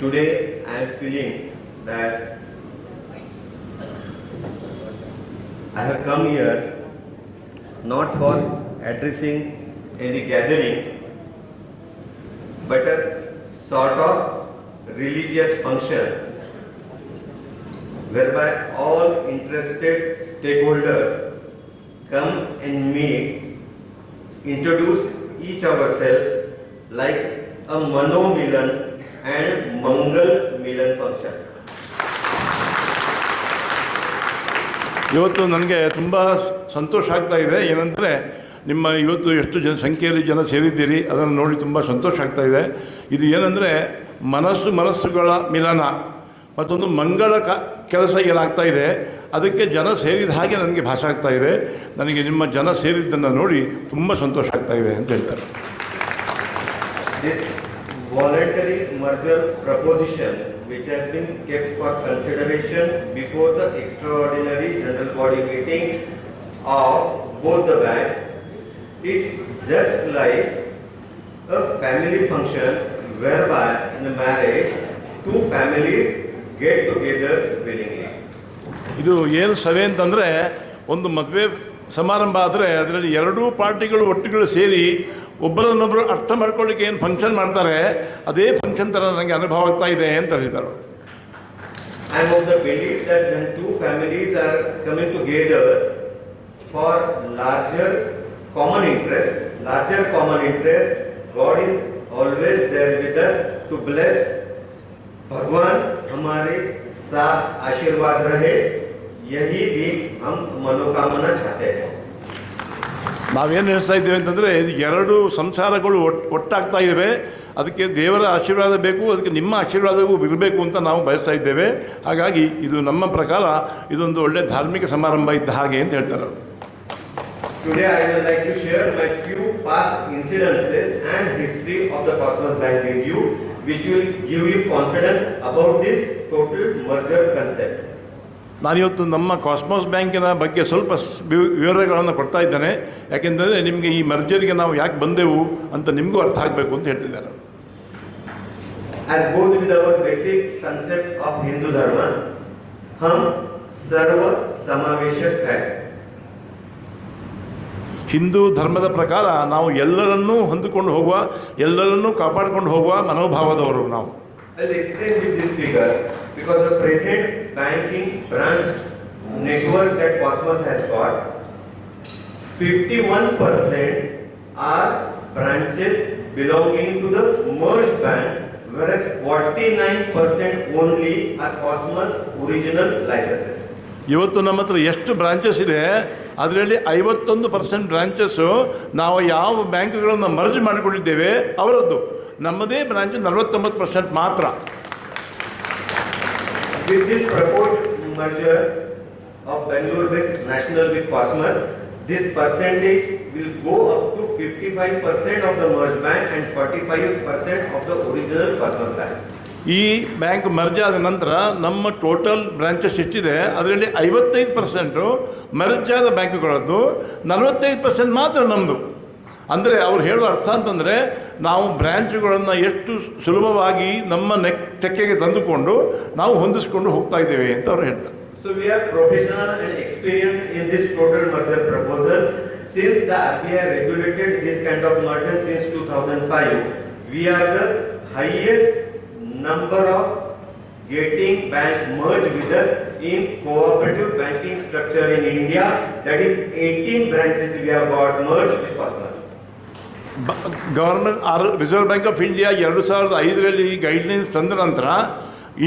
Today I am feeling that I have come here not for addressing any gathering, but a sort of religious function whereby all interested stakeholders come and meet, introduce each ourselves like a Mano Milan and Mangal Milan function. ಇವತ್ತು ನನಗೆ ತುಂಬ ಸಂತೋಷ ಆಗ್ತಾ ಇದೆ. ಏನಂದರೆ ನಿಮ್ಮ ಇವತ್ತು ಎಷ್ಟು ಜನ ಸಂಖ್ಯೆಯಲ್ಲಿ ಜನ ಸೇರಿದ್ದೀರಿ ಅದನ್ನು ನೋಡಿ ತುಂಬ ಸಂತೋಷ ಆಗ್ತಾ ಇದೆ. ಇದು ಏನಂದರೆ ಮನಸ್ಸು ಮನಸ್ಸುಗಳ ಮಿಲನ. ಮತ್ತೊಂದು ಮಂಗಳ ಕ ಕೆಲಸ ಏನಾಗ್ತಾ ಇದೆ ಅದಕ್ಕೆ ಜನ ಸೇರಿದ ಹಾಗೆ ನನಗೆ ಭಾಷೆ ಆಗ್ತಾ ಇದೆ. ನನಗೆ ನಿಮ್ಮ ಜನ ಸೇರಿದ್ದನ್ನು ನೋಡಿ ತುಂಬ ಸಂತೋಷ ಆಗ್ತಾ ಇದೆ ಅಂತ ಹೇಳ್ತಾರೆ. Voluntary merger proposition which has been kept for consideration before the extraordinary general body meeting of both the banks is just like a family function whereby in a marriage two families get together willingly. ಇದು ಏನು ಸಭೆ ಅಂತಂದರೆ ಒಂದು ಮದುವೆ ಸಮಾರಂಭ ಆದರೆ ಅದರಲ್ಲಿ ಎರಡೂ ಪಾರ್ಟಿಗಳು ಒಟ್ಟುಗಳು ಸೇರಿ ಒಬ್ಬರನ್ನೊಬ್ಬರು ಅರ್ಥ ಮಾಡ್ಕೊಳ್ಳಿಕ್ಕೆ ಏನು ಫಂಕ್ಷನ್ ಮಾಡ್ತಾರೆ ಅದೇ ಫಂಕ್ಷನ್ ಥರ ನನಗೆ ಅನುಭವ ಆಗ್ತಾ ಇದೆ ಅಂತ ಹೇಳಿದ್ದಾರೆ I am of the belief that when two families are coming together for larger common interest, larger common interest, God is always there with us to bless. भगवान हमारे साथ आशीर्वाद रहे यही भी हम मनोकामना चाहते हैं ನಾವೇನು ಹೇಳ್ತಾ ಇದ್ದೇವೆ ಅಂತಂದರೆ ಎರಡು ಸಂಸಾರಗಳು ಒಟ್ಟು ಒಟ್ಟಾಗ್ತಾ ಇವೆ ಅದಕ್ಕೆ ದೇವರ ಆಶೀರ್ವಾದ ಬೇಕು ಅದಕ್ಕೆ ನಿಮ್ಮ ಆಶೀರ್ವಾದವೂ ಇರಬೇಕು ಅಂತ ನಾವು ಬಯಸ್ತಾ ಇದ್ದೇವೆ ಹಾಗಾಗಿ ಇದು ನಮ್ಮ ಪ್ರಕಾರ ಇದೊಂದು ಒಳ್ಳೆಯ ಧಾರ್ಮಿಕ ಸಮಾರಂಭ ಇದ್ದ ಹಾಗೆ ಅಂತ ಹೇಳ್ತಾರೆ Today I would like to share my few past incidences and history of the Cosmos Bank with you, which will give you confidence about this total merger concept. ನಾನಿವತ್ತು ನಮ್ಮ ಕಾಸ್ಮೋಸ್ ಬ್ಯಾಂಕಿನ ಬಗ್ಗೆ ಸ್ವಲ್ಪ ಸ್- ವಿ- ವಿವರಗಳನ್ನು ಕೊಡ್ತಾ ಇದ್ದೇನೆ ಯಾಕೆಂದರೆ ನಿಮಗೆ ಈ ಮರ್ಜರಿಗೆ ನಾವು ಯಾಕೆ ಬಂದೆವು ಅಂತ ನಿಮಗೂ ಅರ್ಥ ಆಗಬೇಕು ಅಂತ ಹೇಳ್ತಿದ್ದಾರೆ As goes with our basic concept of Hindu Dharma, हम सर्व समावेशक है ಹಿಂದೂ ಧರ್ಮದ ಪ್ರಕಾರ ನಾವು ಎಲ್ಲರನ್ನೂ ಹೊಂದಿಕೊಂಡು ಹೋಗುವ ಎಲ್ಲರನ್ನೂ ಕಾಪಾಡಿಕೊಂಡು ಹೋಗುವ ಮನೋಭಾವದವರು ನಾವು I'll explain with this figure because the present banking branch network that Cosmos has got, 51% are branches belonging to the merged bank, whereas 49% only are Cosmos original licenses. ಇವತ್ತು ನಮ್ಮ ಹತ್ರ ಎಷ್ಟು ಬ್ರಾಂಚಸ್ ಇದೆ ಅದರಲ್ಲಿ ಐವತ್ತೊಂದು ಪರ್ಸೆಂಟ್ ಬ್ರಾಂಚಸ್ಸು ನಾವು ಯಾವ ಬ್ಯಾಂಕ್ಗಳನ್ನು ಮರ್ಜ್ ಮಾಡಿಕೊಂಡಿದ್ದೇವೆ ಅವರದ್ದು ನಮ್ಮದೇ ಬ್ರಾಂಚ್ ನಲವತ್ತೊಂಬತ್ತು ಪರ್ಸೆಂಟ್ ಮಾತ್ರ of Bangalore-based National with Cosmos, this percentage will go up to 55% of the merged bank and 45% of the original Cosmos bank. ಈ ಬ್ಯಾಂಕ್ ಮರ್ಜ್ ಆದ ನಂತರ ನಮ್ಮ ಟೋಟಲ್ ಬ್ರಾಂಚಸ್ ಎಷ್ಟಿದೆ ಅದರಲ್ಲಿ ಐವತ್ತೈದು ಪರ್ಸೆಂಟು ಮರ್ಜ್ ಆದ ಬ್ಯಾಂಕ್ಗಳದ್ದು ನಲವತ್ತೈದು ಪರ್ಸೆಂಟ್ ಮಾತ್ರ ನಮ್ಮದು ಅಂದರೆ ಅವ್ರು ಹೇಳುವ ಅರ್ಥ ಅಂತಂದರೆ ನಾವು ಬ್ರ್ಯಾಂಚುಗಳನ್ನು ಎಷ್ಟು ಸುಲಭವಾಗಿ ನಮ್ಮ ನೆಕ್ ತೆಕ್ಕೆಗೆ ತಂದುಕೊಂಡು ನಾವು ಹೊಂದಿಸ್ಕೊಂಡು ಹೋಗ್ತಾ ಇದ್ದೇವೆ ಅಂತ ಅವರು ಹೇಳ್ತಾರೆ So we are professional and experienced in this total merger proposal. Since the RBI regulated this kind of merger since 2005, we are the highest number of getting bank merged with us in cooperative banking structure in India. That is 18 branches we have got merged with Cosmos. Government or Reserve Bank of India ಎರಡು ಸಾವಿರದ ಐದರಲ್ಲಿ guidelines ತಂದ ನಂತರ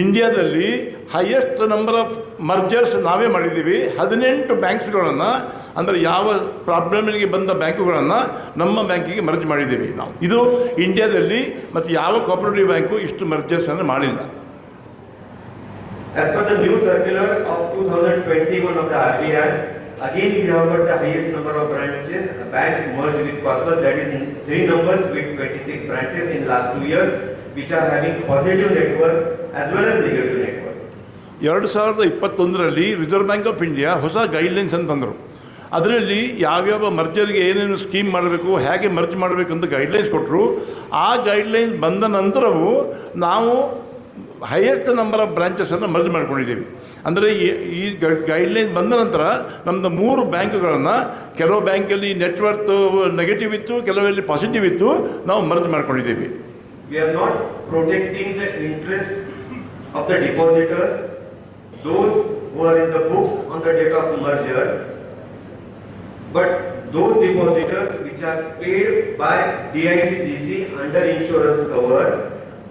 ಇಂಡಿಯಾದಲ್ಲಿ highest number of mergers ನಾವೇ ಮಾಡಿದ್ದೀವಿ. ಹದಿನೆಂಟು ಬ್ಯಾಂಕ್ಸ್ಗಳನ್ನು ಅಂದರೆ ಯಾವ ಪ್ರಾಬ್ಲಮ್ಗೆ ಬಂದ ಬ್ಯಾಂಕುಗಳನ್ನು ನಮ್ಮ ಬ್ಯಾಂಕಿಗೆ ಮರ್ಜ್ ಮಾಡಿದ್ದೀವಿ ನಾವು. ಇದು ಇಂಡಿಯಾದಲ್ಲಿ ಮತ್ತು ಯಾವ ಕೋಪರೇಟಿವ್ ಬ್ಯಾಂಕು ಇಷ್ಟು ಮರ್ಜರ್ಸನ್ನು ಮಾಡಿಲ್ಲ. As per the new circular of 2021 of the RBI, again we have got the highest number of branches, banks merged with Cosmos, that is three numbers with 26 branches in last two years, which are having positive network as well as negative network. ಎರಡು ಸಾವಿರದ ಇಪ್ಪತ್ತೊಂದರಲ್ಲಿ Reserve Bank of India ಹೊಸ guidelines ಅಂತಂದರು ಅದರಲ್ಲಿ ಯಾವ್ಯಾವ ಮರ್ಜರ್ಗೆ ಏನೇನು scheme ಮಾಡಬೇಕು ಹೇಗೆ ಮರ್ಜ್ ಮಾಡಬೇಕು ಅಂತ ಗೈಡ್ಲೈನ್ಸ್ ಕೊಟ್ಟರು ಆ ಗೈಡ್ಲೈನ್ಸ್ ಬಂದ ನಂತರವೂ ನಾವು ಹೈಯೆಸ್ಟ್ ನಂಬರ್ ಆಫ್ ಬ್ರಾಂಚಸನ್ನು ಮರ್ಜ್ ಮಾಡ್ಕೊಂಡಿದ್ದೀವಿ ಅಂದರೆ ಈ ಗೈಡ್ಲೈನ್ ಬಂದ ನಂತರ ನಮ್ಮದು ಮೂರು ಬ್ಯಾಂಕ್ಗಳನ್ನು ಕೆಲವು ಬ್ಯಾಂಕಲ್ಲಿ ನೆಟ್ವರ್ಕ್ ನೆಗೆಟಿವ್ ಇತ್ತು ಕೆಲವಲ್ಲಿ ಪಾಸಿಟಿವ್ ಇತ್ತು ನಾವು ಮರ್ಜ್ ಮಾಡ್ಕೊಂಡಿದ್ದೀವಿ We are not protecting the interest of the depositors, those who are in the books on the date of merger, but those depositors which are paid by DICGC under insurance cover,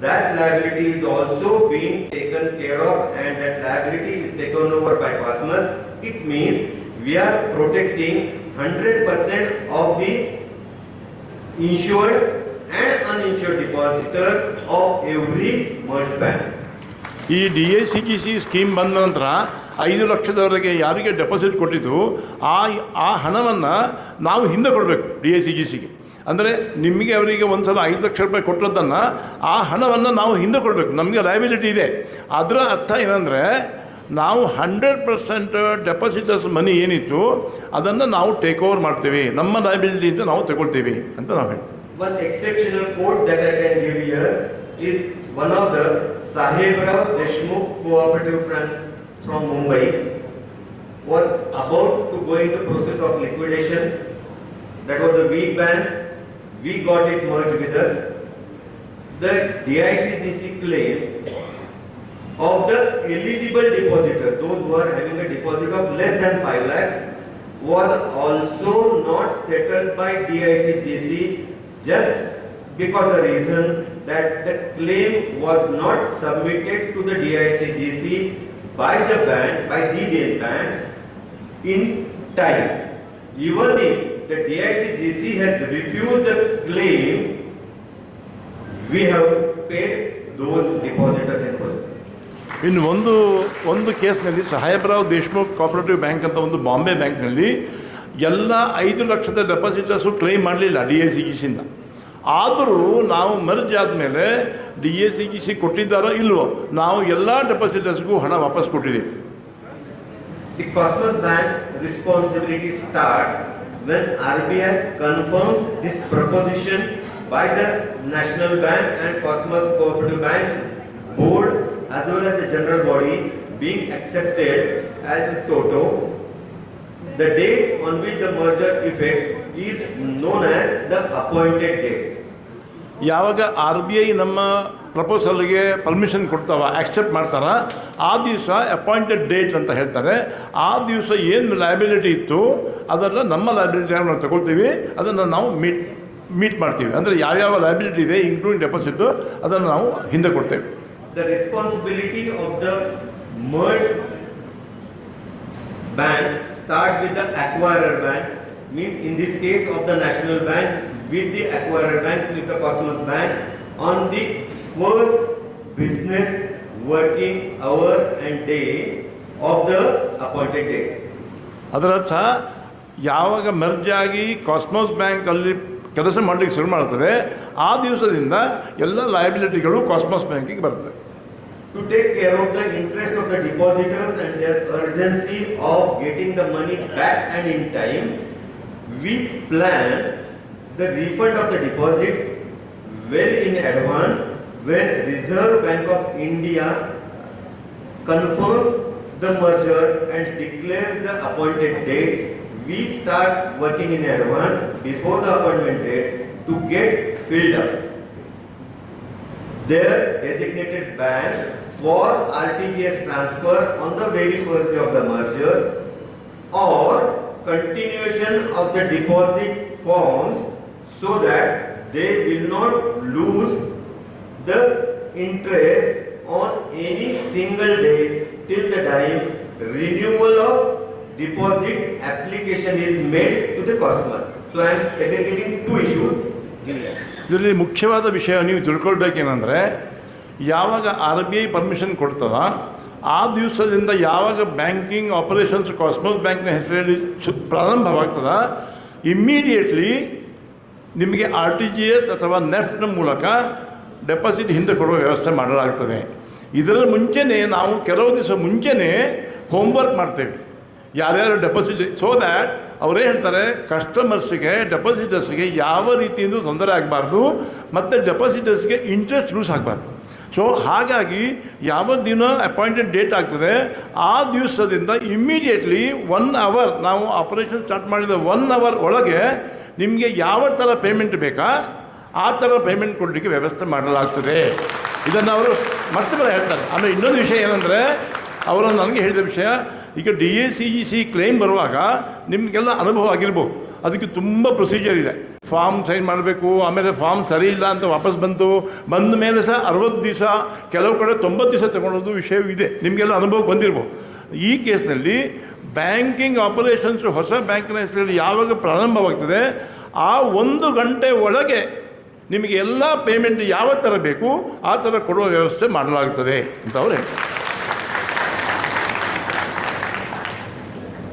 that liability is also being taken care of and that liability is taken over by customers. It means we are protecting hundred percent of the insured and uninsured depositors of every merged bank. ಈ D A C G C scheme ಬಂದ ನಂತರ ಐದು ಲಕ್ಷದವರೆಗೆ ಯಾರಿಗೆ deposit ಕೊಟ್ಟಿದ್ದು ಆ ಆ ಹಣವನ್ನು ನಾವು ಹಿಂದೆ ಕೊಡಬೇಕು ಡಿ ಎ ಸಿ ಜಿ ಸಿಗೆ ಅಂದರೆ ನಿಮಗೆ ಅವರಿಗೆ ಒಂದು ಸಲ ಐದು ಲಕ್ಷ ರೂಪಾಯಿ ಕೊಟ್ಟದ್ದನ್ನು ಆ ಹಣವನ್ನು ನಾವು ಹಿಂದೆ ಕೊಡಬೇಕು ನಮಗೆ ಲಯಬಿಲಿಟಿ ಇದೆ ಅದರ ಅರ್ಥ ಏನಂದರೆ ನಾವು ಹಂಡ್ರೆಡ್ ಪರ್ಸೆಂಟ್ ಡೆಪಾಸಿಟರ್ಸ್ ಮನಿ ಏನಿತ್ತು ಅದನ್ನು ನಾವು ಟೇಕ್ ಓವರ್ ಮಾಡ್ತೀವಿ ನಮ್ಮ ಲಯಬಿಲಿಟಿಯಿಂದ ನಾವು ತಗೊಳ್ತೀವಿ ಅಂತ ನಾವು ಹೇಳ್ತೀವಿ exceptional that I can give here is one of the Deshmukh Cooperative from Mumbai was about to go into process of liquidation. That was a weak bank. We got it merged with us. The DICGC claim of the eligible depositor, those who are having a deposit of less than 5 lakhs, was also not settled by DICGC just because the reason that the claim was not submitted to the DICGC by the bank, by the bank in time. Even if the DICGC has refused the claim, we have paid those depositors in full. ಇನ್ನು ಒಂದು ಒಂದು ಕೇಸ್ನಲ್ಲಿ ಸಾಹೇಬರಾವ್ Deshmukh cooperative bank ಅಂತ ಒಂದು ಬಾಂಬೆ ಬ್ಯಾಂಕ್ನಲ್ಲಿ ಎಲ್ಲ ಐದು ಲಕ್ಷದ ಡೆಪಾಸಿಟರ್ಸು ಕ್ಲೈಮ್ ಮಾಡಲಿಲ್ಲ ಡಿ ಎ ಸಿ ಜಿ ಸಿಂದ ಆದರೂ ನಾವು ಮರ್ಜ್ ಆದಮೇಲೆ D A C G C ಕೊಟ್ಟಿದ್ದಾರೋ ಇಲ್ವೋ ನಾವು ಎಲ್ಲ ಡೆಪಾಸಿಟರ್ಸ್ಗೂ ಹಣ ವಾಪಸ್ ಕೊಟ್ಟಿದ್ದೀವಿ the Cosmos bank responsibility starts when RBI confirms this proposition by the National Bank and Cosmos Cooperative Bank's board as well as the general body being accepted as Toto. The date on which the merger effects is known as the appointed date. ಯಾವಾಗ R B I ನಮ್ಮ ಪ್ರಪೋಸಲ್ಗೆ permission ಕೊಡ್ತಾವ accept ಮಾಡ್ತಾರ, ಆ ದಿವಸ appointed date ಅಂತ ಹೇಳ್ತಾರೆ. ಆ ದಿವಸ ಏನು ಲಯಬಿಲಿಟಿ ಇತ್ತು ಅದನ್ನು ನಮ್ಮ ಲಯಬಿಲಿಟಿ ನಾವು ತಗೊಳ್ತೀವಿ, ಅದನ್ನು ನಾವು ಮೀಟ್ ಮೀಟ್ ಮಾಡ್ತೀವಿ. ಅಂದರೆ ಯಾವ್ಯಾವ ಲಯಬಿಲಿಟಿ ಇದೆ ಇನ್ಕ್ಲೂಡಿಂಗ್ ಡೆಪಾಸಿಟ್ಟು ಅದನ್ನು ನಾವು ಹಿಂದೆ ಕೊಡ್ತೇವೆ. The responsibility of the merged bank start with the acquirer bank means in this case of the national bank with the acquirer bank with the Cosmos bank on the first business working hour and day of the appointed date. ಅದರರ್ಥ ಯಾವಾಗ Merz ಆಗಿ cosmos ಬ್ಯಾಂಕಲ್ಲಿ ಕೆಲಸ ಮಾಡಲಿಕ್ಕೆ ಶುರು ಮಾಡ್ತದೆ ಆ ದಿವಸದಿಂದ ಎಲ್ಲ ಲಯಬಿಲಿಟಿಗಳು ಕಾಸ್ಮೋಸ್ ಬ್ಯಾಂಕಿಗೆ ಬರ್ತವೆ To take care of the interest of the depositors and their urgency of getting the money back and in time, we plan the refund of the deposit well in advance when Reserve Bank of India confirms the merger and declares the appointed date. We start working in advance before the appointment date to get filled up their designated bank for RTGS transfer on the very first day of the merger or continuation of the deposit forms so that they will not lose the interest on any single day till the time renewal of deposit application is made to the customer. So I am segregating two issues. ಇದರಲ್ಲಿ ಮುಖ್ಯವಾದ ವಿಷಯ ನೀವು ತಿಳ್ಕೊಳ್ಬೇಕೇನೆಂದರೆ ಯಾವಾಗ R B I permission ಕೊಡ್ತದ ಆ ದಿವಸದಿಂದ ಯಾವಾಗ banking operations Cosmos ಬ್ಯಾಂಕ್ನ ಹೆಸರಲ್ಲಿ ಪ್ರಾರಂಭವಾಗ್ತದ ಇಮ್ಮಿಡಿಯೇಟ್ಲಿ ನಿಮಗೆ ಆರ್ ಟಿ ಜಿ ಎಸ್ ಅಥವಾ ನೆಫ್ಟ್ನ ಮೂಲಕ ಡೆಪಾಸಿಟ್ ಹಿಂದೆ ಕೊಡುವ ವ್ಯವಸ್ಥೆ ಮಾಡಲಾಗ್ತದೆ. ಇದರ ಮುಂಚೆನೇ ನಾವು ಕೆಲವು ದಿವಸ ಮುಂಚೆನೇ ಹೋಮ್ವರ್ಕ್ ಮಾಡ್ತೇವೆ. ಯಾರ್ಯಾರು ಡೆಪಾಸಿಟ್ ಸೊ ದ್ಯಾಟ್ ಅವರೇ ಹೇಳ್ತಾರೆ ಕಸ್ಟಮರ್ಸ್ಗೆ ಡೆಪಾಸಿಟರ್ಸ್ಗೆ ಯಾವ ರೀತಿಯಿಂದ ತೊಂದರೆ ಆಗಬಾರ್ದು ಮತ್ತು ಡೆಪಾಸಿಟರ್ಸ್ಗೆ ಇಂಟ್ರೆಸ್ಟ್ ಲೂಸ್ ಆಗಬಾರ್ದು. ಸೊ ಹಾಗಾಗಿ ಯಾವ ದಿನ ಅಪಾಯಿಂಟೆಡ್ ಡೇಟ್ ಆಗ್ತದೆ, ಆ ದಿವಸದಿಂದ ಇಮ್ಮಿಡಿಯೇಟ್ಲಿ ಒನ್ ಅವರ್ ನಾವು ಆಪರೇಷನ್ ಸ್ಟಾರ್ಟ್ ಮಾಡಿದ ಒನ್ ಅವರ್ ಒಳಗೆ ನಿಮಗೆ ಯಾವ ಥರ ಪೇಮೆಂಟ್ ಬೇಕಾ, ಆ ಥರ ಪೇಮೆಂಟ್ ಕೊಡಲಿಕ್ಕೆ ವ್ಯವಸ್ಥೆ ಮಾಡಲಾಗ್ತದೆ. ಇದನ್ನು ಅವರು ಮತ್ತೆ ಬರ ಹೇಳ್ತಾರೆ. ಆಮೇಲೆ ಇನ್ನೊಂದು ವಿಷಯ ಏನಂದರೆ ಅವರು ನನಗೆ ಹೇಳಿದ ವಿಷಯ, ಈಗ D A C E C claim ಬರುವಾಗ ನಿಮಗೆಲ್ಲ ಅನುಭವ ಆಗಿರ್ಬೋದು. ಅದಕ್ಕೆ ತುಂಬ ಪ್ರೊಸೀಜರ್ ಇದೆ. ಫಾರ್ಮ್ ಸೈನ್ ಮಾಡಬೇಕು, ಆಮೇಲೆ ಫಾರ್ಮ್ ಸರಿ ಇಲ್ಲ ಅಂತ ವಾಪಸ್ ಬಂತು ಬಂದ ಮೇಲೆ ಸಹ ಅರವತ್ತು ದಿವಸ, ಕೆಲವು ಕಡೆ ತೊಂಬತ್ತು ದಿವಸ ತಗೊಳ್ಳೋದು ವಿಷಯವಿದೆ ನಿಮಗೆಲ್ಲ ಅನುಭವ ಬಂದಿರ್ಬೋದು. ಈ ಕೇಸ್ನಲ್ಲಿ ಬ್ಯಾಂಕಿಂಗ್ ಆಪರೇಷನ್ಸ್ ಹೊಸ ಬ್ಯಾಂಕಿನ ಹೆಸರಲ್ಲಿ ಯಾವಾಗ ಪ್ರಾರಂಭವಾಗ್ತದೆ ಆ ಒಂದು ಗಂಟೆ ಒಳಗೆ ನಿಮಗೆ ಎಲ್ಲ ಪೇಮೆಂಟ್ ಯಾವ ಥರ ಬೇಕು ಆ ಥರ ಕೊಡುವ ವ್ಯವಸ್ಥೆ ಮಾಡಲಾಗುತ್ತದೆ ಅಂತ ಅವರು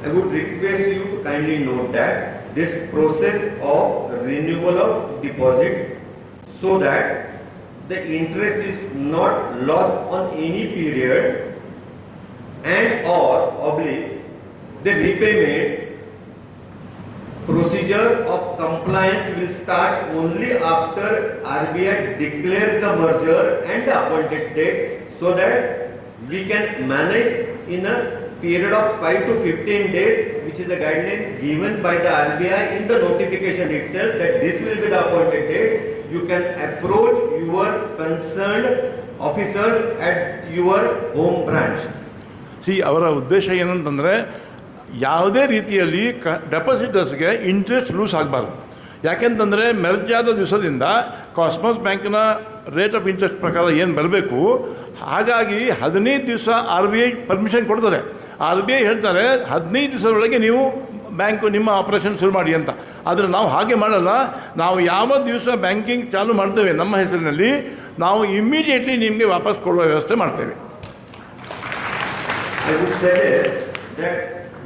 I would request you to kindly note that this process of renewal of deposit so that the interest is not lost on any the repayment procedure of compliance will start only after RBI declares the merger and the appointed date so that we can manage in a period of 5 to 15 days which is the guideline given by the RBI in the notification itself that this will be the appointed date. You can approach your concerned officers at your home branch. C ಅವರ ಉದ್ದೇಶ ಏನಂತಂದರೆ ಯಾವುದೇ ರೀತಿಯಲ್ಲಿ ಕ ಡೆಪಾಸಿಟರ್ಸ್ಗೆ interest lose ಆಗಬಾರ್ದು. ಯಾಕೆಂತಂದರೆ Merz ದಿವಸದಿಂದ cosmos ಬ್ಯಾಂಕ್ನ ರೇಟ್ ಆಫ್ ಇಂಟ್ರೆಸ್ಟ್ ಪ್ರಕಾರ ಏನು ಬರಬೇಕು, ಹಾಗಾಗಿ ಹದಿನೈದು ದಿವಸ ಆರ್ ಬಿ ಐ ಪರ್ಮಿಷನ್ ಕೊಡ್ತಾರೆ ಆರ್ ಬಿ ಐ ಹೇಳ್ತಾರೆ, ಹದಿನೈದು ದಿವಸದೊಳಗೆ ನೀವು ಬ್ಯಾಂಕು ನಿಮ್ಮ ಆಪರೇಷನ್ ಶುರು ಮಾಡಿ ಅಂತ. ಆದರೆ ನಾವು ಹಾಗೆ ಮಾಡಲ್ಲ. ನಾವು ಯಾವ ದಿವಸ ಬ್ಯಾಂಕಿಂಗ್ ಚಾಲು ಮಾಡ್ತೇವೆ ನಮ್ಮ ಹೆಸರಿನಲ್ಲಿ, ನಾವು ಇಮ್ಮಿಡಿಯೇಟ್ಲಿ ನಿಮಗೆ ವಾಪಸ್ ಕೊಡುವ ವ್ಯವಸ್ಥೆ ಮಾಡ್ತೇವೆ.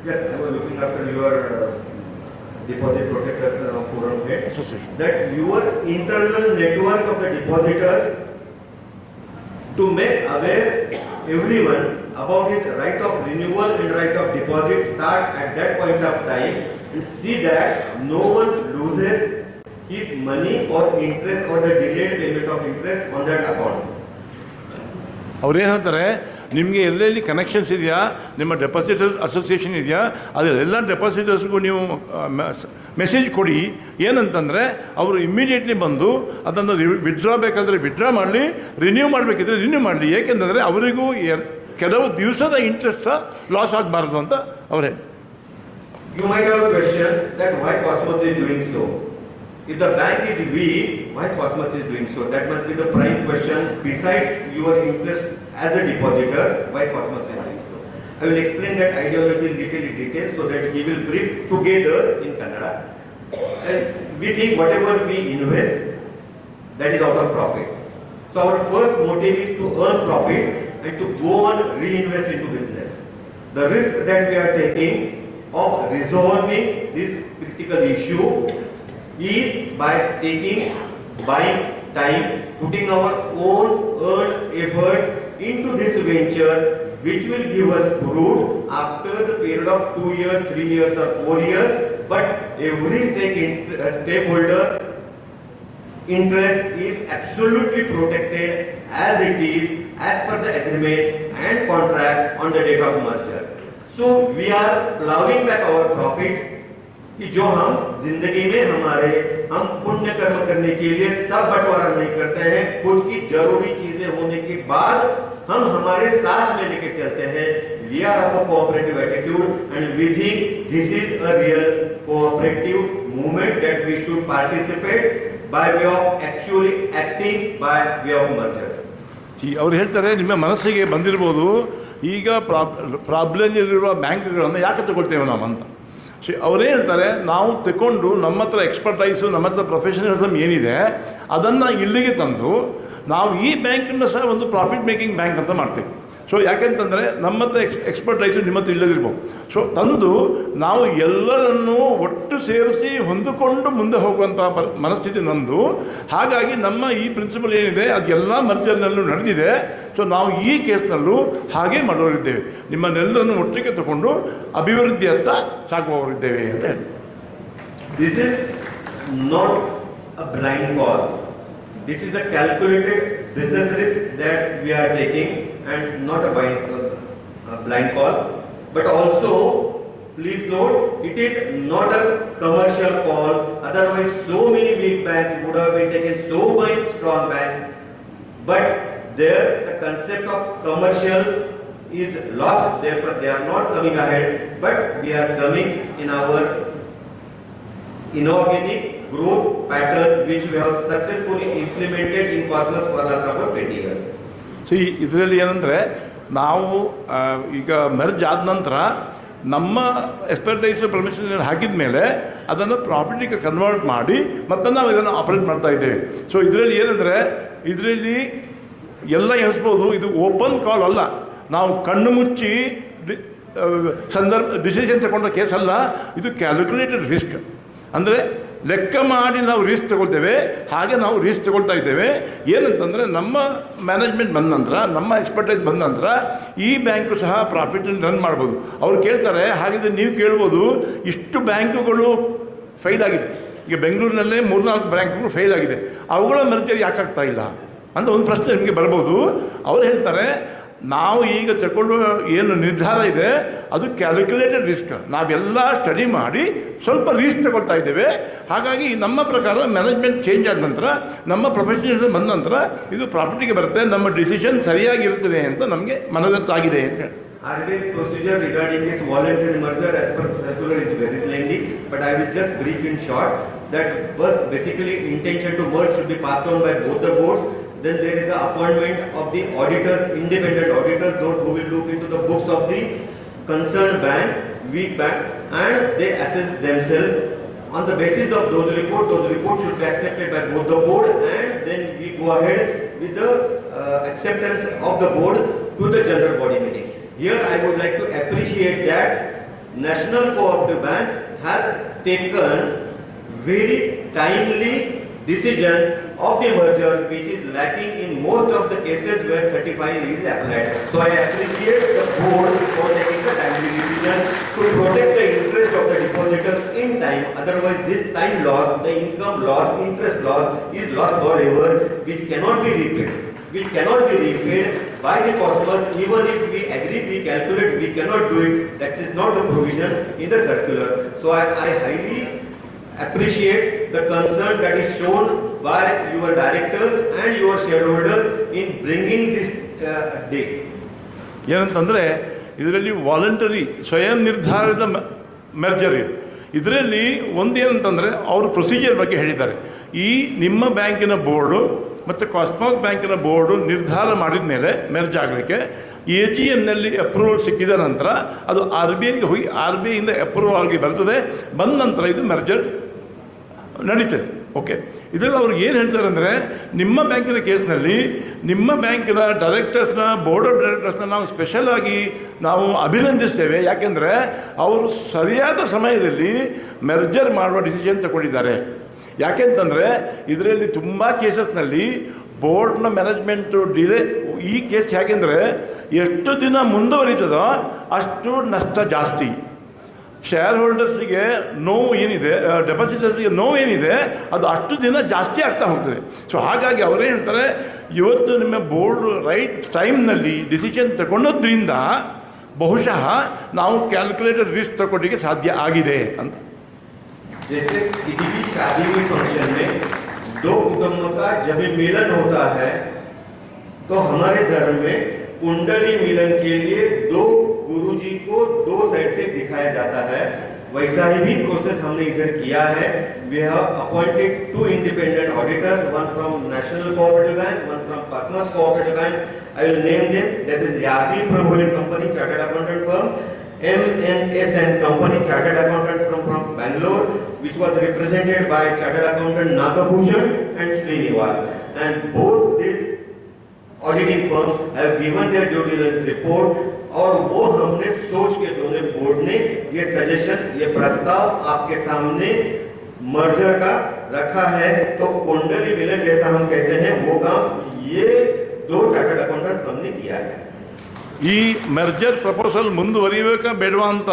I would say that, just I was looking after your uh, deposit protectors uh, forum head, Association. that your internal network of the depositors to make aware everyone about his right of renewal and right of deposit start at that point of time and see that no one loses his money or interest or the delayed payment of interest on that account. ಅವ್ರು ಏನು ಹೇಳ್ತಾರೆ ನಿಮಗೆ ಎಲ್ಲೆಲ್ಲಿ connections ಇದೆಯಾ ನಿಮ್ಮ depositors association ಇದೆಯಾ ಅದೆಲ್ಲ ಡೆಪಾಸಿಟರ್ಸ್ಗೂ ನೀವು ಮೆಸೇಜ್ ಕೊಡಿ ಏನಂತಂದರೆ ಅವರು ಇಮ್ಮಿಡಿಯೇಟ್ಲಿ ಬಂದು ಅದನ್ನು ವಿಡ್ರಾ ಬೇಕಾದರೆ ವಿಡ್ರಾ ಮಾಡಲಿ ರಿನ್ಯೂ ಮಾಡಬೇಕಿದ್ರೆ ರಿನ್ಯೂ ಮಾಡಲಿ ಏಕೆಂದರೆ ಅವರಿಗೂ ಕೆಲವು ದಿವಸದ ಇಂಟ್ರೆಸ್ಟ್ ಲಾಸ್ ಆಗಬಾರ್ದು ಅಂತ ಅವರೇ You might have a question that why Cosmos is doing so. If the bank is weak, why Cosmos is doing so? That must be the prime question besides your interest as a depositor, why Cosmos. I will explain that ideology little in detail so that he will brief together in Kannada. And we think whatever we invest, that is out of profit. So our first motive is to earn profit and to go on reinvest into business. The risk that we are taking of resolving this critical issue is by taking, buying time, putting our own earned efforts into this venture which will give us fruit after the period of two years, three years or four years. But every uh, stakeholder interest is absolutely protected as it is as per the agreement and contract on the date of merger. So we are plowing back our profits कि जो हम जिंदगी में हमारे हम पुण्य कर्म करने के लिए सब बंटवारा नहीं करते हैं कुछ की जरूरी चीजें होने के बाद हम हमारे साथ में लेके चलते हैं we are of a cooperative attitude and we think this is a real cooperative movement that we should participate by way of actually acting by way of mergers. ಈ ಅವ್ರು ಹೇಳ್ತಾರೆ ನಿಮ್ಮ ಮನಸ್ಸಿಗೆ ಬಂದಿರ್ಬೋದು ಈಗ ಪ್ರಾಬ್ ಪ್ರಾಬ್ಲಮ್ ಇರುವ ಬ್ಯಾಂಕ್ಗಳನ್ನು ಯಾಕೆ ತಗೊಳ್ತೇವೆ ನಾವು ಅಂತ ಸೊ ಅವರೇ ಹೇಳ್ತಾರೆ, ನಾವು ತಗೊಂಡು ನಮ್ಮ ಹತ್ರ ಎಕ್ಸ್ಪರ್ಟೈಸು ನಮ್ಮ ಹತ್ರ ಪ್ರೊಫೆಷನಲಿಸಮ್ ಏನಿದೆ, ಅದನ್ನು ಇಲ್ಲಿಗೆ ತಂದು, ನಾವು ಈ ಬ್ಯಾಂಕನ್ನು ಸಹ ಒಂದು ಪ್ರಾಫಿಟ್ ಮೇಕಿಂಗ್ ಬ್ಯಾಂಕ್ ಅಂತ ಮಾಡ್ತೀವಿ. ಸೊ ಯಾಕೆಂತಂದರೆ ನಮ್ಮ ಹತ್ರ ಎಕ್ಸ್ ಎಕ್ಸ್ಪರ್ಟೈಸು ನಿಮ್ಮ ಹತ್ರ ಇಲ್ಲದಿರ್ಬೋದು. ಸೊ ತಂದು ನಾವು ಎಲ್ಲರನ್ನೂ ಒಟ್ಟು ಸೇರಿಸಿ ಹೊಂದಿಕೊಂಡು ಮುಂದೆ ಹೋಗುವಂಥ ಮನಸ್ಥಿತಿ ನಂದು. ಹಾಗಾಗಿ ನಮ್ಮ ಈ ಪ್ರಿನ್ಸಿಪಲ್ ಏನಿದೆ ಅದೆಲ್ಲ ಮರ್ಜರ್ನಲ್ಲೂ ನಡೆದಿದೆ. ಸೊ ನಾವು ಈ ಕೇಸ್ನಲ್ಲೂ ಹಾಗೆ ಮಾಡೋರಿದ್ದೇವೆ. ನಿಮ್ಮನ್ನೆಲ್ಲರನ್ನು ಒಟ್ಟಿಗೆ ತಗೊಂಡು ಅಭಿವೃದ್ಧಿಯತ್ತ ಸಾಗುವವರಿದ್ದೇವೆ ಅಂತ ಹೇಳಿ. This is not a blind call this is a calculated business risk that we are taking. And not a blind, uh, blind call. But also, please note, it is not a commercial call. Otherwise, so many big banks would have been taken, so many strong banks. But there, the concept of commercial is lost, therefore they are not coming ahead, but we are coming in our inorganic growth pattern which we have successfully implemented in Cosmos for the last about 20 years. ಈ ಇದರಲ್ಲಿ ಏನಂದರೆ ನಾವು ಈಗ Merz ಆದ ನಂತರ ನಮ್ಮ expertise permission ಹಾಕಿದ ಮೇಲೆ ಅದನ್ನು ಪ್ರಾಫಿಟಿಗೆ ಕನ್ವರ್ಟ್ ಮಾಡಿ ಮತ್ತೆ ನಾವು ಇದನ್ನು ಆಪ್ರೇಟ್ ಮಾಡ್ತಾ ಇದ್ದೇವೆ. ಸೊ ಇದರಲ್ಲಿ ಏನಂದರೆ ಇದರಲ್ಲಿ ಎಲ್ಲ ಎಣಿಸ್ಬೋದು, ಇದು ಓಪನ್ ಕಾಲ್ ಅಲ್ಲ. ನಾವು ಕಣ್ಣು ಮುಚ್ಚಿ ಸಂದರ್ಭ ಡಿಸಿಷನ್ ತಗೊಂಡ ಅಲ್ಲ, ಇದು ಕ್ಯಾಲ್ಕುಲೇಟೆಡ್ ರಿಸ್ಕ್ ಅಂದರೆ ಲೆಕ್ಕ ಮಾಡಿ ನಾವು ರಿಸ್ಕ್ ತಗೊಳ್ತೇವೆ, ಹಾಗೆ ನಾವು ರಿಸ್ಕ್ ತಗೊಳ್ತಾ ಇದ್ದೇವೆ. ಏನಂತಂದರೆ, ನಮ್ಮ ಮ್ಯಾನೇಜ್ಮೆಂಟ್ ಬಂದ ನಂತರ, ನಮ್ಮ ಎಕ್ಸ್ಪರ್ಟೈಸ್ ಬಂದ ನಂತರ ಈ ಬ್ಯಾಂಕು ಸಹ ಪ್ರಾಫಿಟನ್ನು ರನ್ ಮಾಡ್ಬೋದು. ಅವ್ರು ಕೇಳ್ತಾರೆ, ಹಾಗಿದ್ರೆ ನೀವು ಕೇಳ್ಬೋದು, ಇಷ್ಟು ಬ್ಯಾಂಕುಗಳು ಫೈಲ್ ಆಗಿದೆ. ಈಗ ಬೆಂಗಳೂರಿನಲ್ಲೇ ಮೂರ್ನಾಲ್ಕು ಬ್ಯಾಂಕ್ಗಳು ಫೇಲ್ ಆಗಿದೆ. ಅವುಗಳ ಮೆರ್ಜರ್ ಯಾಕಾಗ್ತಾ ಇಲ್ಲ? ಅಂತ ಒಂದು ಪ್ರಶ್ನೆ ನಿಮಗೆ ಬರ್ಬೋದು. ಅವ್ರು ಹೇಳ್ತಾರೆ ನಾವು ಈಗ ತಗೊಳ್ಳುವ ಏನು ನಿರ್ಧಾರ ಇದೆ ಅದು ಕ್ಯಾಲ್ಕುಲೇಟೆಡ್ ರಿಸ್ಕ್ ನಾವೆಲ್ಲ ಸ್ಟಡಿ ಮಾಡಿ ಸ್ವಲ್ಪ ರಿಸ್ಕ್ ತಗೊಳ್ತಾ ಇದ್ದೇವೆ ಹಾಗಾಗಿ ನಮ್ಮ ಪ್ರಕಾರ ಮ್ಯಾನೇಜ್ಮೆಂಟ್ ಚೇಂಜ್ ಆದ ನಂತರ ನಮ್ಮ ಪ್ರೊಫೆಷನಲ್ ಬಂದ ನಂತರ ಇದು ಪ್ರಾಪರ್ಟಿಗೆ ಬರುತ್ತೆ ನಮ್ಮ ಡಿಸಿಷನ್ ಸರಿಯಾಗಿರುತ್ತದೆ ಅಂತ ನಮಗೆ ಮನದಟ್ಟಾಗಿದೆ ಅಂತ ಹೇಳಿ RBI's procedure regarding this voluntary merger as per circular is very lengthy, but I will just brief in short that first basically intention to merge should be passed on by both the boards. Then there is the appointment of the auditors, independent auditors, those who will look into the books of the concerned bank, weak bank, and they assess themselves. On the basis of those reports, those reports should be accepted by both the board and then we go ahead with the uh, acceptance of the board to the general body meeting. Here I would like to appreciate that National Cooperative Bank has taken very timely decision of the merger which is lacking in most of the cases where 35 is applied. So I appreciate the board for taking the timely decision to protect the interest of the depositors in time. Otherwise this time loss, the income loss, interest loss is lost forever which cannot be repaid which cannot be repaid by the customers even if we agree, we calculate, we cannot do it. That is not the provision in the circular. So I, I highly appreciate the concern that is shown by your directors and your shareholders in bringing this uh, day. ಏನಂತಂದರೆ ಇದರಲ್ಲಿ voluntary ಸ್ವಯಂ ನಿರ್ಧಾರದ ಮೆರ್ಜರ್ ಇದು. ಇದರಲ್ಲಿ ಒಂದೇನಂತಂದರೆ ಅವರು procedure ಬಗ್ಗೆ ಹೇಳಿದ್ದಾರೆ. ಈ ನಿಮ್ಮ ಬ್ಯಾಂಕಿನ ಬೋರ್ಡು ಮತ್ತು ಕಾಸ್ಮಾಸ್ ಬ್ಯಾಂಕಿನ ಬೋರ್ಡು ನಿರ್ಧಾರ ಮಾಡಿದ ಮೇಲೆ ಮೆರ್ಜ್ ಆಗಲಿಕ್ಕೆ ಎ ಜಿ ಎಮ್ನಲ್ಲಿ ಅಪ್ರೂವಲ್ ಸಿಕ್ಕಿದ ನಂತರ ಅದು ಆರ್ ಬಿ ಐಗೆ ಹೋಗಿ ಆರ್ ಬಿ ಐಯಿಂದ ಅಪ್ರೂವಲ್ ಆಗಿ ಬರ್ತದೆ. ಬಂದ ನಂತರ ಇದು ಮೆರ್ಜರ್ ನಡೀತದೆ ಓಕೆ ಇದರಲ್ಲಿ ಅವ್ರಿಗೆ ಏನು ಹೇಳ್ತಾರೆ ಅಂದರೆ ನಿಮ್ಮ ಬ್ಯಾಂಕಿನ ಕೇಸ್ನಲ್ಲಿ, ನಿಮ್ಮ ಬ್ಯಾಂಕಿನ ಡೈರೆಕ್ಟರ್ಸ್ನ ಬೋರ್ಡ್ ಆಫ್ ಡೈರೆಕ್ಟರ್ಸ್ನ ನಾವು ಸ್ಪೆಷಲ್ ಆಗಿ ನಾವು ಅಭಿನಂದಿಸ್ತೇವೆ. ಯಾಕೆಂದರೆ, ಅವರು ಸರಿಯಾದ ಸಮಯದಲ್ಲಿ ಮೆರ್ಜರ್ ಮಾಡುವ ಡಿಸಿಷನ್ ತಗೊಂಡಿದ್ದಾರೆ. ಯಾಕೆಂತಂದರೆ, ಇದರಲ್ಲಿ ತುಂಬ ಕೇಸಸ್ನಲ್ಲಿ ಬೋರ್ಡ್ನ ಮ್ಯಾನೇಜ್ಮೆಂಟು ಡಿಲೇ ಈ ಕೇಸ್ ಯಾಕೆಂದರೆ ಎಷ್ಟು ದಿನ ಮುಂದುವರಿತದೋ ಅಷ್ಟು ನಷ್ಟ ಜಾಸ್ತಿ. ಶೇರ್ ಹೋಲ್ಡರ್ಸಿಗೆ ನೋವು ಏನಿದೆ ಡೆಪಾಸಿಟರ್ಸ್ಗೆ ನೋವು ಏನಿದೆ ಅದು ಅಷ್ಟು ದಿನ ಜಾಸ್ತಿ ಆಗ್ತಾ ಹೋಗ್ತದೆ ಸೊ ಹಾಗಾಗಿ ಅವರೇ ಹೇಳ್ತಾರೆ ಇವತ್ತು ನಿಮ್ಮ ಬೋರ್ಡ್ ರೈಟ್ ಟೈಮ್ನಲ್ಲಿ ಡಿಸಿಷನ್ ತಗೊಂಡೋದ್ರಿಂದ ಬಹುಶಃ ನಾವು ಕ್ಯಾಲ್ಕುಲೇಟೆಡ್ ರಿಸ್ಕ್ ತಗೊಳ್ಳಿಕ್ಕೆ ಸಾಧ್ಯ ಆಗಿದೆ ಅಂತ जैसे किसी भी शादी में फंक्शन में दो कुटुंबों का जब भी मिलन होता है तो हमारे धर्म में कुंडली मिलन के लिए दो गुरुजी को दो साइड से दिखाया जाता है वैसा ही भी प्रोसेस हमने इधर किया है we have appointed two independent auditors one from national cooperative bank one from Cosmos cooperative bank I will name them that is Yadi Prabhu and company chartered accountant firm MNS and Company Chartered Accountant from, from Bangalore, which was represented by Chartered Accountant Nathabhushan and Srinivas. And both these auditing firms have given their due diligence report और वो हमने सोच के दोनों board ने ये suggestion ये प्रस्ताव आपके सामने मर्जर का रखा है तो कुंडली मिलन जैसा हम कहते हैं वो काम ये दो चार्टर्ड अकाउंटेंट फर्म ने किया है ಈ ಮೆರ್ಜರ್ ಪ್ರಪೋಸಲ್ ಮುಂದುವರಿಬೇಕಾ ಬೇಡವಾ ಅಂತ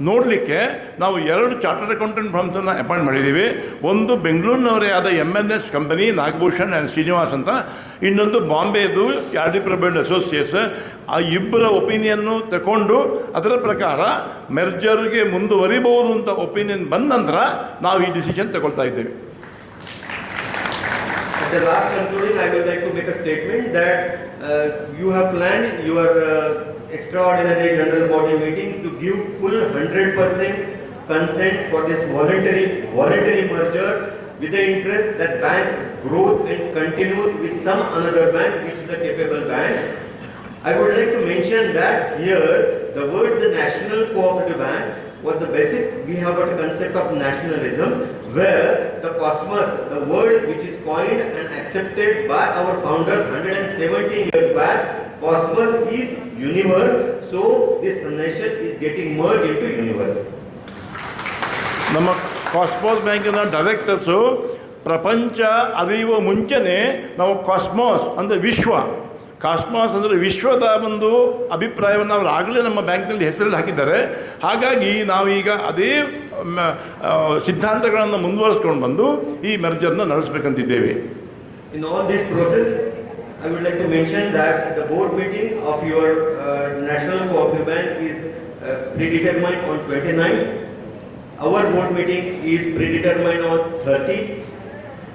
ನೋಡಲಿಕ್ಕೆ ನಾವು ಎರಡು ಚಾರ್ಟರ್ಡ್ ಅಕೌಂಟೆಂಟ್ ಫರ್ಮ್ಸನ್ನು ಅಪಾಯಿಂಟ್ ಮಾಡಿದ್ದೀವಿ ಒಂದು ಬೆಂಗಳೂರಿನವರೇ ಆದ M N S company Nagabhushan and Srinivas ಅಂತ. ಇನ್ನೊಂದು ಬಾಂಬೆದು ಯಾರ್ಡಿ ಪ್ರಬಂಡ್ ಅಸೋಸಿಯೇಟ್ಸ್ ಆ ಇಬ್ಬರ ಒಪಿನಿಯನ್ನು ತಗೊಂಡು ಅದರ ಪ್ರಕಾರ ಮೆರ್ಜರ್ಗೆ ಮುಂದುವರಿಬಹುದು ಅಂತ ಒಪಿನಿಯನ್ ಬಂದ ನಂತರ ನಾವು ಈ ಡಿಸಿಷನ್ ತಗೊಳ್ತಾ ಇದ್ದೇವೆ. The last concluding, I would like to make a statement that uh, you have planned your uh, extraordinary general body meeting to give full hundred percent consent for this voluntary, voluntary merger with the interest that bank grows and continues with some another bank which is a capable bank. I would like to mention that here, the word the National Cooperative Bank was the basic, we have got a concept of nationalism where the cosmos, the word which is coined and accepted by our founders 117 years back, cosmos is universe, so this nation is getting merged into universe. ನಮ್ಮ cosmos ಬ್ಯಾಂಕಿನ directors ಪ್ರಪಂಚ ಅರಿಯುವ ಮುಂಚೆನೇ ನಾವು cosmos ಅಂದರೆ ವಿಶ್ವ. Cosmos ಅಂದರೆ ವಿಶ್ವದ ಒಂದು ಅಭಿಪ್ರಾಯವನ್ನು ಅವರು ಆಗಲೇ ನಮ್ಮ ಬ್ಯಾಂಕ್ನಲ್ಲಿ ಹೆಸರಲ್ಲಿ ಹಾಕಿದ್ದಾರೆ. ಹಾಗಾಗಿ ನಾವೀಗ ಅದೇ ಸಿದ್ಧಾಂತಗಳನ್ನು ಮುಂದುವರಿಸ್ಕೊಂಡು ಬಂದು ಈ ಮೆರ್ಜರ್ನ ನಡೆಸಬೇಕಂತಿದ್ದೇವೆ. In all this process, I would like to mention that the board meeting of your uh, National Cooperative Bank is uh, predetermined on 29. Our board meeting is predetermined on 30.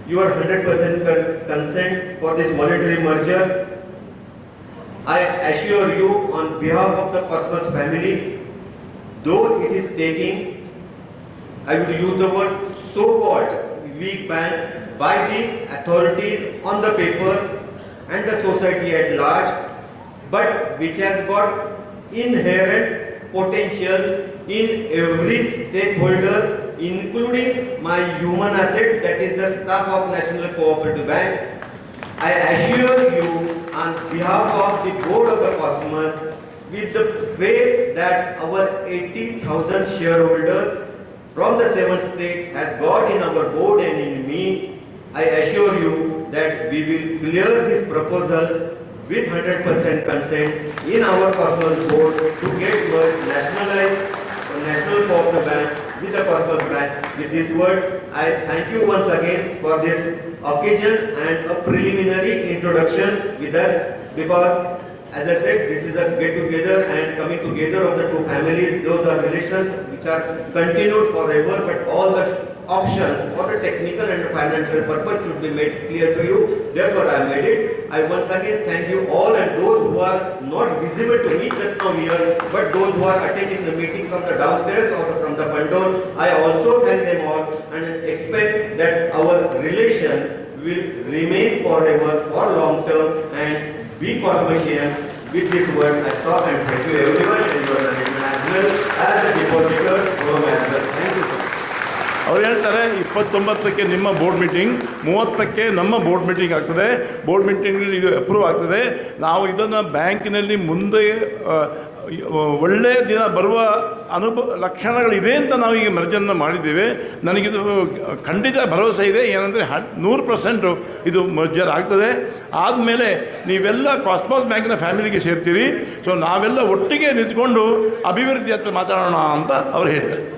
Your 100% con- consent for this voluntary merger. I assure you on behalf of the Cosmos family, though it is taking I would use the word so-called weak bank by the authorities on the paper and the society at large, but which has got inherent potential in every stakeholder, including my human asset, that is the staff of National Cooperative Bank. I assure you on behalf of the board of the Cosmos, with the faith that our 80,000 shareholders from the seven states has got in our board and in me, I assure you that we will clear this proposal with 100% consent in our personal board to get merged nationalized, National Cooperative Bank with the Cosmos Bank. With this word, I thank you once again for this occasion and a preliminary introduction with us because as I said, this is a get together and coming together of the two families. Those are relations which are continued forever, but all the options for the technical and financial purpose should be made clear to you. Therefore, I made it. I once again thank you all and those who are not visible to me just now here, but those who are attending the meeting from the downstairs or from the pandal. I also thank them all and expect that our relation will remain forever for long term and be Cosmosian. With this word, I stop and thank you everyone and your as well as the ಅವ್ರು ಹೇಳ್ತಾರೆ, ಇಪ್ಪತ್ತೊಂಬತ್ತಕ್ಕೆ ನಿಮ್ಮ board meeting ಮೂವತ್ತಕ್ಕೆ ನಮ್ಮ board meeting ಆಗ್ತದೆ. Board meeting ಇದು approve ಆಗ್ತದೆ. ನಾವು ಇದನ್ನು ಬ್ಯಾಂಕಿನಲ್ಲಿ ಮುಂದೆ ಒಳ್ಳೆಯ ದಿನ ಬರುವ ಅನುಭವ ಲಕ್ಷಣಗಳಿದೆ ಅಂತ ನಾವು ಈಗ ಮರ್ಜನ್ನು ಮಾಡಿದ್ದೇವೆ. ನನಗಿದು ಖಂಡಿತ ಭರವಸೆ ಇದೆ. ಏನಂದರೆ ಹ, ನೂರು ಪರ್ಸೆಂಟು ಇದು ಮರ್ಜರ್ ಆಗ್ತದೆ. ಆದಮೇಲೆ ನೀವೆಲ್ಲ ಕಾಸ್ಮಾಸ್ ಬ್ಯಾಂಕಿನ ಫ್ಯಾಮಿಲಿಗೆ ಸೇರ್ತೀರಿ. ಸೊ ನಾವೆಲ್ಲ ಒಟ್ಟಿಗೆ ನಿಂತ್ಕೊಂಡು ಅಭಿವೃದ್ಧಿ ಹತ್ರ ಮಾತಾಡೋಣ ಅಂತ ಅವ್ರು ಹೇಳಿದ್ದಾರೆ